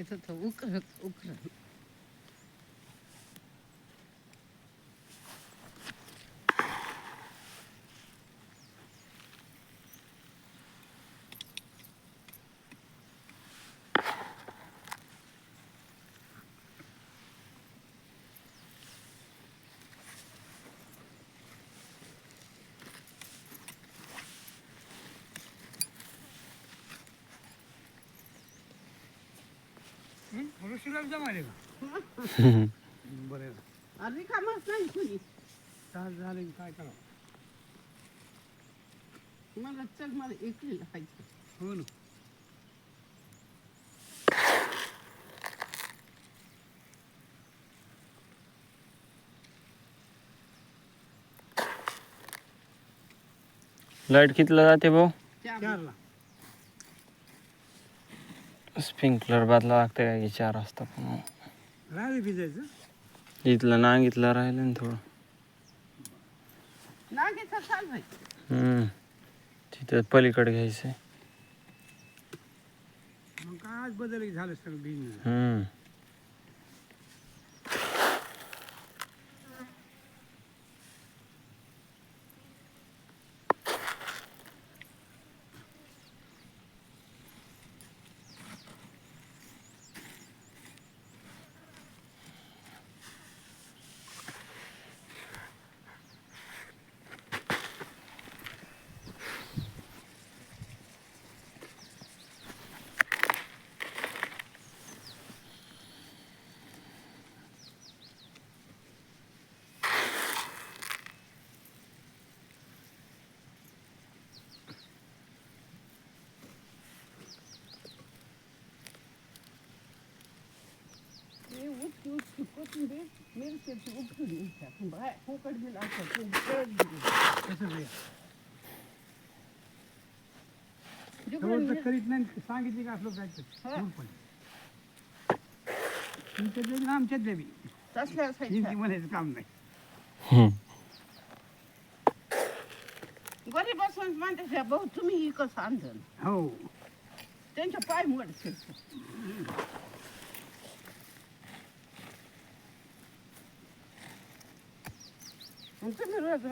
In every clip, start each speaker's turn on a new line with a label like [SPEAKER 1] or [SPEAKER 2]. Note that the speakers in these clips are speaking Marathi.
[SPEAKER 1] येत होतं उकरत
[SPEAKER 2] ऋषीला जमाले का? बरं
[SPEAKER 1] आधी कामच नाही कुणी.
[SPEAKER 2] तास झाले काय करावं?
[SPEAKER 1] मला चल मला एकलीला खायचं.
[SPEAKER 2] हो ना.
[SPEAKER 3] लाइट कितीला जाते भाऊ?
[SPEAKER 1] चार
[SPEAKER 2] चारला.
[SPEAKER 3] स्प्रिंकलर बदला लागते काय की चार वाजता पण
[SPEAKER 2] राहिले भिजायचं
[SPEAKER 3] इथलं नांगितलं राहिलं ना थोडं
[SPEAKER 1] नागेचं चाललंय
[SPEAKER 3] हम्म. तिथं पलीकडे घ्यायचंय
[SPEAKER 2] मग काय आज बदल झालं सगळं
[SPEAKER 3] हम्म.
[SPEAKER 1] कोथिंबीर मिरच्याची उपटून घ्यायच्या बाय असं
[SPEAKER 2] करीत नाही सांगितले का असलं. पण तुमच्या देवी आमच्यात देवी
[SPEAKER 1] तसल्या
[SPEAKER 2] हिंदी म्हणायचं काम नाही.
[SPEAKER 3] हम्म.
[SPEAKER 1] गरीब असून म्हणते भाऊ तुम्ही ही कसं आणलं
[SPEAKER 2] हो.
[SPEAKER 1] त्यांच्या पाय मोडचे तुम्ही रोज.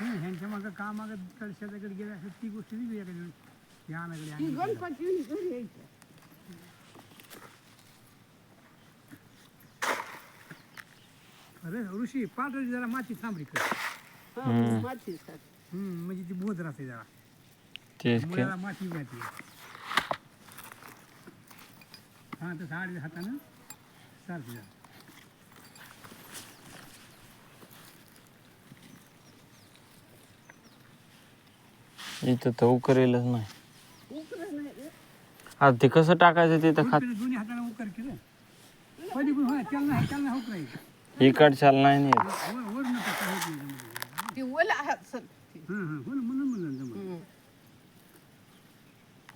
[SPEAKER 2] हं, ह्यांच्या मागं का मागं कळशाच्याकडे गेले असं ती गोष्ट आहे का या
[SPEAKER 1] गणपती घरी यायचं.
[SPEAKER 2] अरे ऋषी पाठवली जरा माती थांबली कर.
[SPEAKER 1] हा.
[SPEAKER 2] हं, म्हणजे ती बोध राहते जरा. मुळाला माती मिळते हा तसं आडव्या हातानं चालते
[SPEAKER 3] ते इथं तर उकरेलच नाही.
[SPEAKER 1] उकरं नाही.
[SPEAKER 3] आता ते कसं टाकायचं तिथं खात
[SPEAKER 2] खुरपीनं दोन्ही हाताने उकर केलं. कधी पण होय त्याला नाही त्याला नाही होत नाही
[SPEAKER 3] इकडच्याला नाही नेत
[SPEAKER 2] वर वर नका काय होत नाही जमलं.
[SPEAKER 1] ती ओला हात सर.
[SPEAKER 2] हं हं हो ना म्हणून म्हणलं जमलं.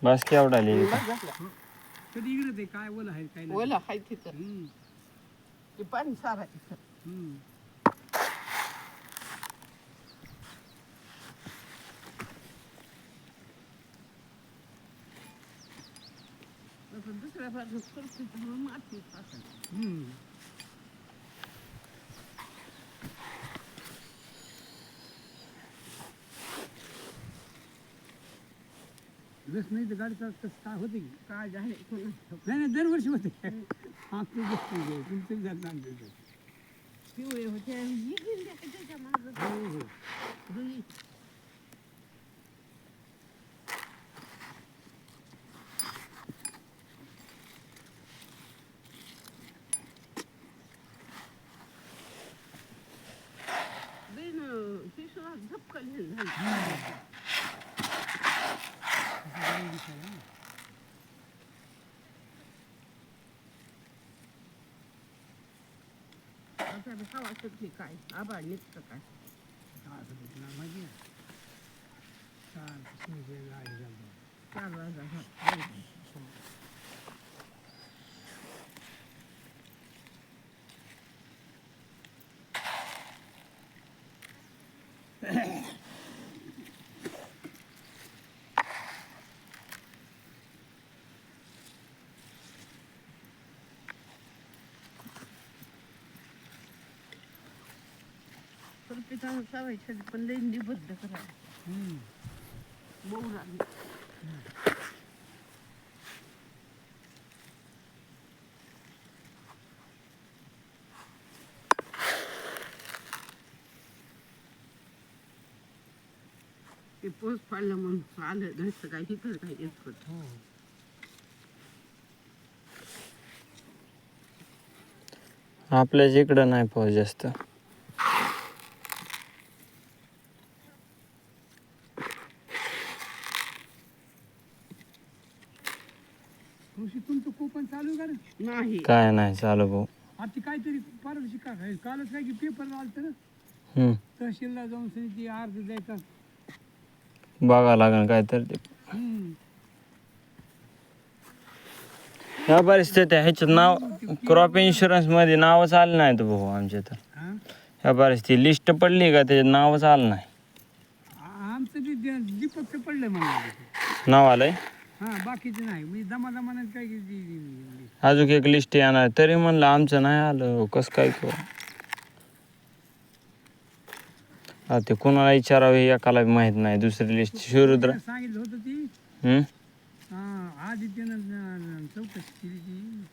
[SPEAKER 3] बस केवढा लिहिली
[SPEAKER 2] कधी इकडे ते काय ओलं आहे काय नाही
[SPEAKER 1] ओला हाय तिथं
[SPEAKER 2] हं,
[SPEAKER 1] ते पाणी सारायचं
[SPEAKER 2] हं.
[SPEAKER 1] तसं दुसऱ्या बाजूला म्हणून माती टाकायची.
[SPEAKER 2] हं. जस नाही तर गाडीचा कसं काय होते की
[SPEAKER 1] काय झाले.
[SPEAKER 2] नाही नाही दरवर्षी होते आमची गोष्ट. तुमचं जात नाही आमच्या.
[SPEAKER 1] पिवळे होते ही गेली का त्याच्या मागं?
[SPEAKER 2] हो हो
[SPEAKER 1] दुई. बिन पिशवा झपकन हे झाली. आता हवा सुटली काय आबाळ निघतं काय
[SPEAKER 2] काय असं ते तुला माहिती आहे चाल सुनीचे गाडी चालतो
[SPEAKER 1] चार वाजता पिकावर पण लागली ते पोस पाडलं म्हणून आलं नसतं काही इकडं काही येत होत.
[SPEAKER 2] हो.
[SPEAKER 3] आपल्याच इकडं नाही पाऊस जास्त
[SPEAKER 2] कृषी तुमचं कोकण चालू आहे का रे
[SPEAKER 1] नाही
[SPEAKER 3] काय नाही चालू भाऊ.
[SPEAKER 2] आता काहीतरी परवाशी का काय? कालच काय की पेपर आलतं ना?
[SPEAKER 3] हम्म.
[SPEAKER 2] तहसीलला जाऊन सनी ती अर्ज द्यायचा.
[SPEAKER 3] बघावं लागेल काय तर ते
[SPEAKER 2] हम्म.
[SPEAKER 3] ह्या परिस्थिती ह्याच्यात नाव क्रॉप इन्शुरन्समध्ये नावच आलं नाही तो भाऊ आमच्या तर
[SPEAKER 2] हा?
[SPEAKER 3] ह्या परिस्थिती लिस्ट पडली का त्याच्यात नावच आलं नाही?
[SPEAKER 2] आ- आमचं दीपकचं पडलंय मला
[SPEAKER 3] नाव आलंय?
[SPEAKER 2] हा बाकीचं नाही. काय
[SPEAKER 3] अजून एक लिस्ट येणार. तरी म्हणलं आमचं नाही आलं. कसं काय हा ते कोणाला विचारावं हे एकाला बी माहीत नाही. दुसरी लिस्ट शिवरुद्र
[SPEAKER 2] सांगितलं होतं ती.
[SPEAKER 3] हम्म
[SPEAKER 2] हा आदित्यनं न- चौकशी केली ती.